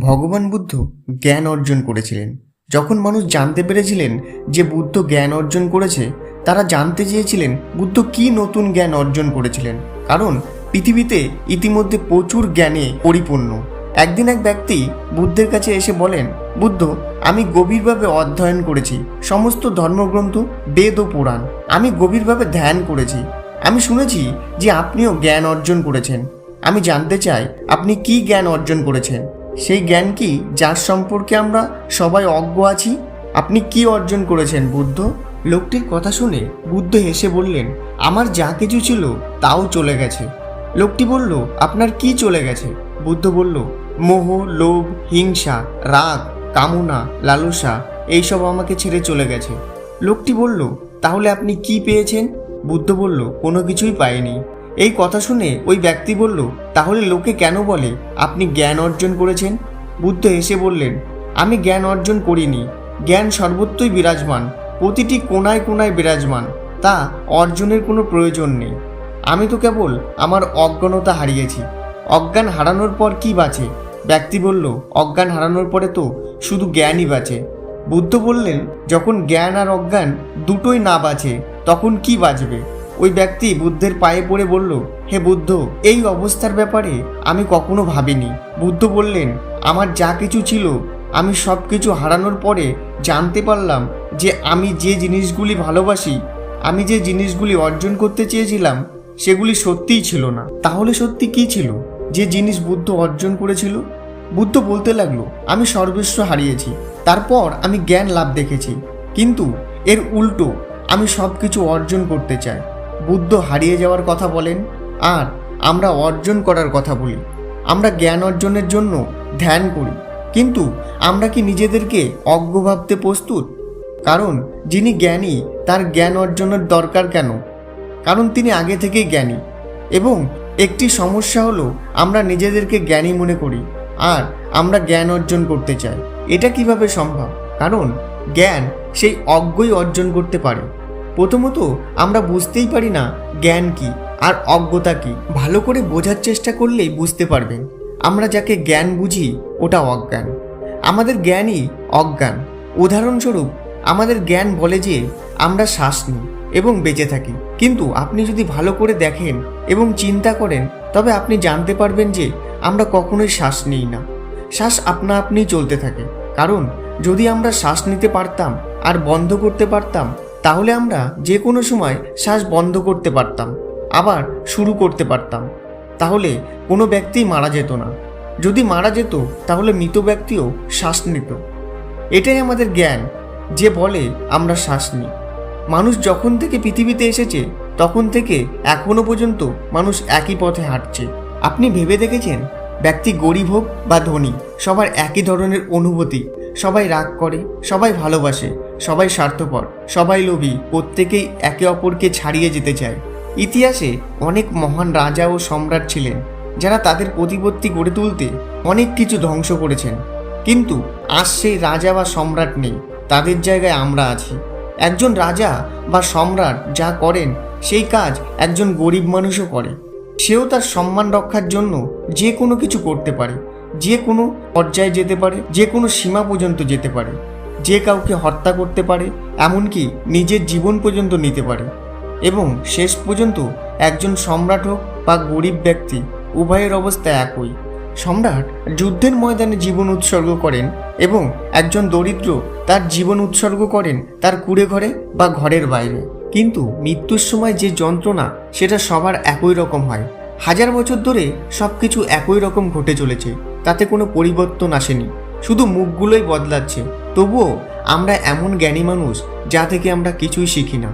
ভগবান বুদ্ধ জ্ঞান অর্জন করেছিলেন। যখন মানুষ জানতে পেরেছিলেন যে বুদ্ধ জ্ঞান অর্জন করেছে, তারা জানতে চেয়েছিলেন বুদ্ধ কি নতুন জ্ঞান অর্জন করেছিলেন। কারণ পৃথিবীতে ইতিমধ্যে প্রচুর জ্ঞানে পরিপূর্ণ। একদিন এক ব্যক্তি বুদ্ধের কাছে এসে বলেন, বুদ্ধ, আমি গভীরভাবে অধ্যয়ন করেছি। সমস্ত ধর্মগ্রন্থ, বেদ ও পুরাণ, আমি গভীরভাবে ধ্যান করেছি। আমি শুনেছি যে আপনিও জ্ঞান অর্জন করেছেন। আমি জানতে চাই, আপনি কি জ্ঞান অর্জন করেছেন? সেই জ্ঞান কি যার সম্পর্কে আমরা সবাই অজ্ঞ আছি? আপনি কি অর্জন করেছেন, বুদ্ধ? লোকটির কথা শুনে বুদ্ধ হেসে বললেন, আমার যা কিছু ছিল তাও চলে গেছে। লোকটি বলল, আপনার কি চলে গেছে? বুদ্ধ বলল, মোহ, লোভ, হিংসা, রাগ, কামনা, লালসা, এইসব আমাকে ছেড়ে চলে গেছে। লোকটি বলল, তাহলে আপনি কি পেয়েছেন? বুদ্ধ বলল, কোনো কিছুই পাইনি। এই কথা শুনে ওই ব্যক্তি বলল তাহলে লোকে কেন বলে, আপনি জ্ঞান অর্জন করেছেন? বুদ্ধ হেসে বললেন, আমি জ্ঞান অর্জন করিনি। জ্ঞান সর্বত্রই বিরাজমান, প্রতিটি কোনায় কোনায় বিরাজমান। তা অর্জনের কোনো প্রয়োজন নেই। আমি তো কেবল আমার অজ্ঞানতা হারিয়েছি। অজ্ঞান হারানোর পর কি বাঁচে? ব্যক্তি বলল, অজ্ঞান হারানোর পরে তো শুধু জ্ঞানই বাঁচে। বুদ্ধ বললেন, যখন জ্ঞান আর অজ্ঞান দুটোই না বাঁচে, তখন কি বাঁচবে? ওই ব্যক্তি বুদ্ধের পায়ে পড়ে বলল হে বুদ্ধ, এই অবস্থার ব্যাপারে আমি কখনো ভাবিনি। বুদ্ধ বললেন, আমার যা কিছু ছিল, আমি সব কিছু হারানোর পরে জানতে পারলাম যে আমি যে জিনিসগুলি ভালোবাসি, আমি যে জিনিসগুলি অর্জন করতে চেয়েছিলাম, সেগুলি সত্যিই ছিল না। তাহলে সত্যি কি ছিল? যে জিনিস বুদ্ধ অর্জন করেছিল? বুদ্ধ বলতে লাগল, আমি সর্বস্ব হারিয়েছি, তারপর আমি জ্ঞান লাভ দেখেছি, কিন্তু এর উল্টো আমি সব কিছু অর্জন করতে চাই। বুদ্ধ হারিয়ে যাওয়ার কথা বলেন আর আমরা অর্জন করার কথা বলি। আমরা জ্ঞান অর্জনের জন্য ধ্যান করি। কিন্তু আমরা কি নিজেদেরকে অজ্ঞ ভাবতে প্রস্তুত? কারণ যিনি জ্ঞানী, তার জ্ঞান অর্জনের দরকার কেন? কারণ তিনি আগে থেকেই জ্ঞানী। এবং একটি সমস্যা হলো, আমরা নিজেদেরকে জ্ঞানী মনে করি আর আমরা জ্ঞান অর্জন করতে চাই। এটা কীভাবে সম্ভব? কারণ জ্ঞান সেই অজ্ঞই অর্জন করতে পারে। প্রথমত, আমরা বুঝতেই পারি না জ্ঞান কি। আর অজ্ঞতা কি? ভালো করে বোঝার চেষ্টা করলেই বুঝতে পারবেন। আমরা যাকে জ্ঞান বুঝি ওটা অজ্ঞান। আমাদের জ্ঞানই অজ্ঞান। উদাহরণস্বরূপ, আমাদের জ্ঞান বলে যে, আমরা শ্বাস নিই এবং বেঁচে থাকি। কিন্তু আপনি যদি ভালো করে দেখেন এবং চিন্তা করেন, তবে আপনি জানতে পারবেন যে, আমরা কখনোই শ্বাস নিই না। শ্বাস আপনা আপনিই চলতে থাকে। কারণ, যদি আমরা শ্বাস নিতে পারতাম আর বন্ধ করতে পারতাম, তাহলে আমরা যে কোনো সময় শ্বাস বন্ধ করতে পারতাম। আবার শুরু করতে পারতাম। তাহলে কোনো ব্যক্তিই মারা যেত না। যদি মারা যেত, তাহলে মৃত ব্যক্তিও শ্বাস নিত। এটাই আমাদের জ্ঞান, যে বলে আমরা শ্বাস নিই। মানুষ যখন থেকে পৃথিবীতে এসেছে, তখন থেকে এখনও পর্যন্ত মানুষ একই পথে হাঁটছে। আপনি ভেবে দেখেছেন? ব্যক্তি গরিব হোক বা ধনী, সবার একই ধরনের অনুভূতি। সবাই রাগ করে, সবাই ভালোবাসে, সবাই স্বার্থপর, সবাই লোভী, প্রত্যেকেই একে অপরকে ছাড়িয়ে যেতে চায়। ইতিহাসে অনেক মহান রাজা ও সম্রাট ছিলেন, যারা তাদের প্রতিপত্তি গড়ে তুলতে অনেক কিছু ধ্বংস করেছেন। কিন্তু আজ সেই রাজা বা সম্রাট নেই, তাদের জায়গায় আমরা আছি। একজন রাজা বা সম্রাট যা করেন, সেই কাজ একজন গরিব মানুষও করে। সেও তার সম্মান রক্ষার জন্য যে কোনো কিছু করতে পারে, যে কোনো পর্যায়ে যেতে পারে, যে কোনো সীমা পর্যন্ত যেতে পারে। যে কাউকে হত্যা করতে পারে, এমনকি নিজের জীবন পর্যন্ত নিতে পারে। এবং শেষ পর্যন্ত একজন সম্রাট হোক বা গরিব ব্যক্তি, উভয়ের অবস্থা একই। সম্রাট যুদ্ধের ময়দানে জীবন উৎসর্গ করেন এবং একজন দরিদ্র তার জীবন উৎসর্গ করেন তার কুড়ে ঘরে বা ঘরের বাইরে। কিন্তু মৃত্যুর সময় যে যন্ত্রণা, সেটা সবার একই রকম হয়। হাজার বছর ধরে সব কিছু একই রকম ঘটে চলেছে, তাতে কোনো পরিবর্তন আসেনি। শুধু মুখগুলোই বদলাচ্ছে। তবুও আমরা এমন জ্ঞানী মানুষ যা থেকে আমরা কিছুই শিখি না।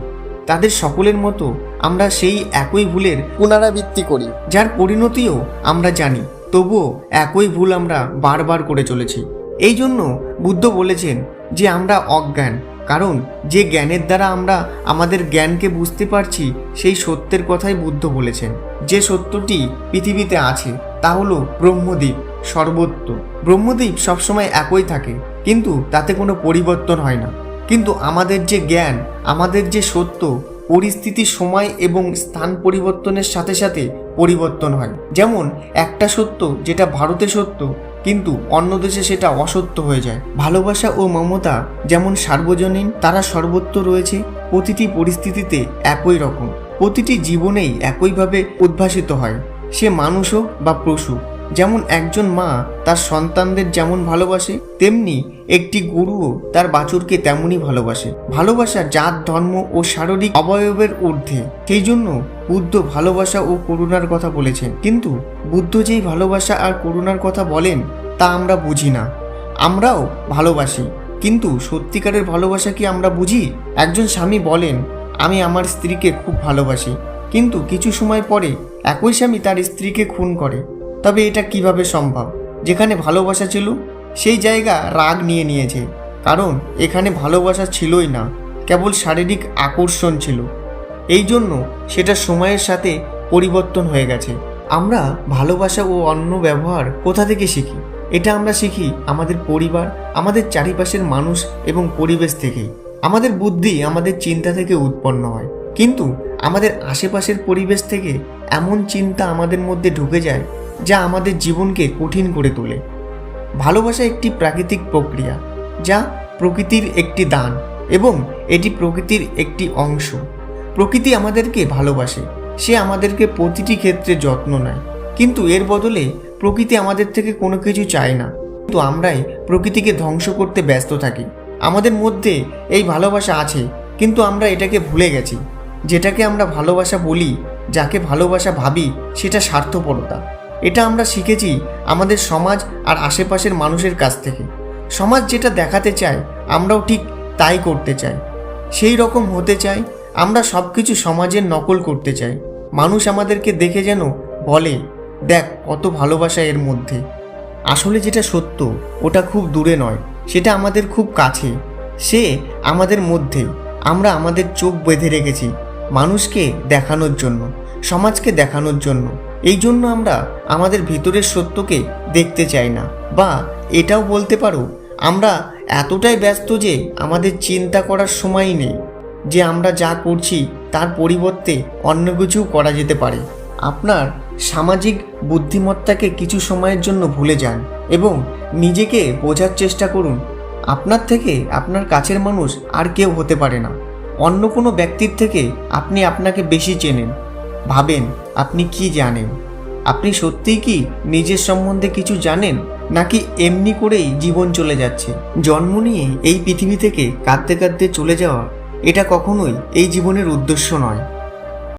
তাদের সকলের মতো আমরা সেই একই ভুলের পুনরাবৃত্তি করি। যার পরিণতিও আমরা জানি তবুও একই ভুল আমরা বারবার করে চলেছি। এই জন্য বুদ্ধ বলেছেন যে আমরা অজ্ঞান কারণ যে জ্ঞানের দ্বারা আমরা আমাদের জ্ঞানকে বুঝতে পারছি সেই সত্যের কথাই বুদ্ধ বলেছেন। যে সত্যটি পৃথিবীতে আছে তা হলো ব্রহ্মদ্বীপ সর্বত্র। ব্রহ্মদ্বীপ সবসময় একই থাকে কিন্তু তাতে কোনো পরিবর্তন হয় না। কিন্তু আমাদের যে জ্ঞান, আমাদের যে সত্য, পরিস্থিতি, সময় এবং স্থান পরিবর্তনের সাথে সাথে পরিবর্তন হয়। যেমন, একটা সত্য যেটা ভারতে সত্য, কিন্তু অন্য দেশে সেটা অসত্য হয়ে যায়। ভালোবাসা ও মমতা যেমন সার্বজনীন, তারা সর্বত্র রয়েছে, প্রতিটি পরিস্থিতিতে একই রকম। প্রতিটি জীবনেই একইভাবে উদ্ভাসিত হয়। সে মানুষ হোক বা পশু। যেমন একজন মা তার সন্তানদের যেমন ভালোবাসে, তেমনি একটি গুরুও তার বাছুরকে তেমনই ভালোবাসে। ভালোবাসা জাত, ধর্ম ও শারীরিক অবয়বের ঊর্ধ্বে। সেই জন্য বুদ্ধ ভালোবাসা ও করুণার কথা বলেছেন। কিন্তু বুদ্ধ যেই ভালোবাসা আর করুণার কথা বলেন, তা আমরা বুঝি না। আমরাও ভালোবাসি। কিন্তু সত্যিকারের ভালোবাসা কি আমরা বুঝি? একজন স্বামী বলেন, আমি আমার স্ত্রীকে খুব ভালোবাসি। কিন্তু কিছু সময় পরে একই স্বামী তার স্ত্রীকে খুন করে। তবে এটা কীভাবে সম্ভব? যেখানে ভালোবাসা ছিল, সেই জায়গা রাগ নিয়ে নিয়েছে। কারণ এখানে ভালোবাসা ছিলই না, কেবল শারীরিক আকর্ষণ ছিল। এই জন্য সেটা সময়ের সাথে পরিবর্তন হয়ে গেছে। আমরা ভালোবাসা ও অন্য ব্যবহার কোথা থেকে শিখি? এটা আমরা শিখি আমাদের পরিবার, আমাদের চারিপাশের মানুষ এবং পরিবেশ থেকেই আমাদের বুদ্ধি আমাদের চিন্তা থেকে উৎপন্ন হয়। কিন্তু আমাদের আশেপাশের পরিবেশ থেকে এমন চিন্তা আমাদের মধ্যে ঢুকে যায় যা আমাদের জীবনকে কঠিন করে তোলে। ভালোবাসা একটি প্রাকৃতিক প্রক্রিয়া, যা প্রকৃতির একটি দান এবং এটি প্রকৃতির একটি অংশ। প্রকৃতি আমাদেরকে ভালোবাসে, সে আমাদেরকে প্রতিটি ক্ষেত্রে যত্ন নেয়। কিন্তু এর বদলে প্রকৃতি আমাদের থেকে কোনো কিছু চায় না। কিন্তু আমরাই প্রকৃতিকে ধ্বংস করতে ব্যস্ত থাকি। আমাদের মধ্যে এই ভালোবাসা আছে, কিন্তু আমরা এটাকে ভুলে গেছি। যেটাকে আমরা ভালোবাসা বলি, যাকে ভালোবাসা ভাবি, সেটা স্বার্থপরতা। এটা আমরা শিখেছি আমাদের সমাজ আর আশেপাশের মানুষের কাছ থেকে। সমাজ যেটা দেখাতে চায়, আমরাও ঠিক তাই করতে চাই। সেই রকম হতে চাই আমরা সব কিছু সমাজের নকল করতে চাই। মানুষ আমাদেরকে দেখে যেন বলে, দেখ, কত ভালোবাসা এর মধ্যে। আসলে যেটা সত্য, ওটা খুব দূরে নয়, সেটা আমাদের খুব কাছে। সে আমাদের মধ্যে, আমরা আমাদের চোখ বেঁধে রেখেছি মানুষকে দেখানোর জন্য, সমাজকে দেখানোর জন্য। এই জন্য আমরা আমাদের ভিতরের সত্যকে দেখতে চাই না। বা এটাও বলতে পারো, আমরা এতটাই ব্যস্ত যে আমাদের চিন্তা করার সময়ই নেই, যে আমরা যা করছি তার পরিবর্তে অন্য কিছু করা যেতে পারে। আপনার সামাজিক বুদ্ধিমত্তাকে কিছু সময়ের জন্য ভুলে যান এবং নিজেকে বোঝার চেষ্টা করুন। আপনার থেকে আপনার কাছের মানুষ আর কেউ হতে পারে না। অন্য কোনো ব্যক্তির থেকে আপনি আপনাকে বেশি চেনেন। ভাবেন, আপনি কি জানেন? আপনি সত্যিই কি নিজের সম্বন্ধে কিছু জানেন? নাকি এমনি করেই জীবন চলে যাচ্ছে? জন্ম নিয়ে এই পৃথিবী থেকে কাঁদতে কাঁদতে চলে যাওয়া, এটা কখনোই এই জীবনের উদ্দেশ্য নয়।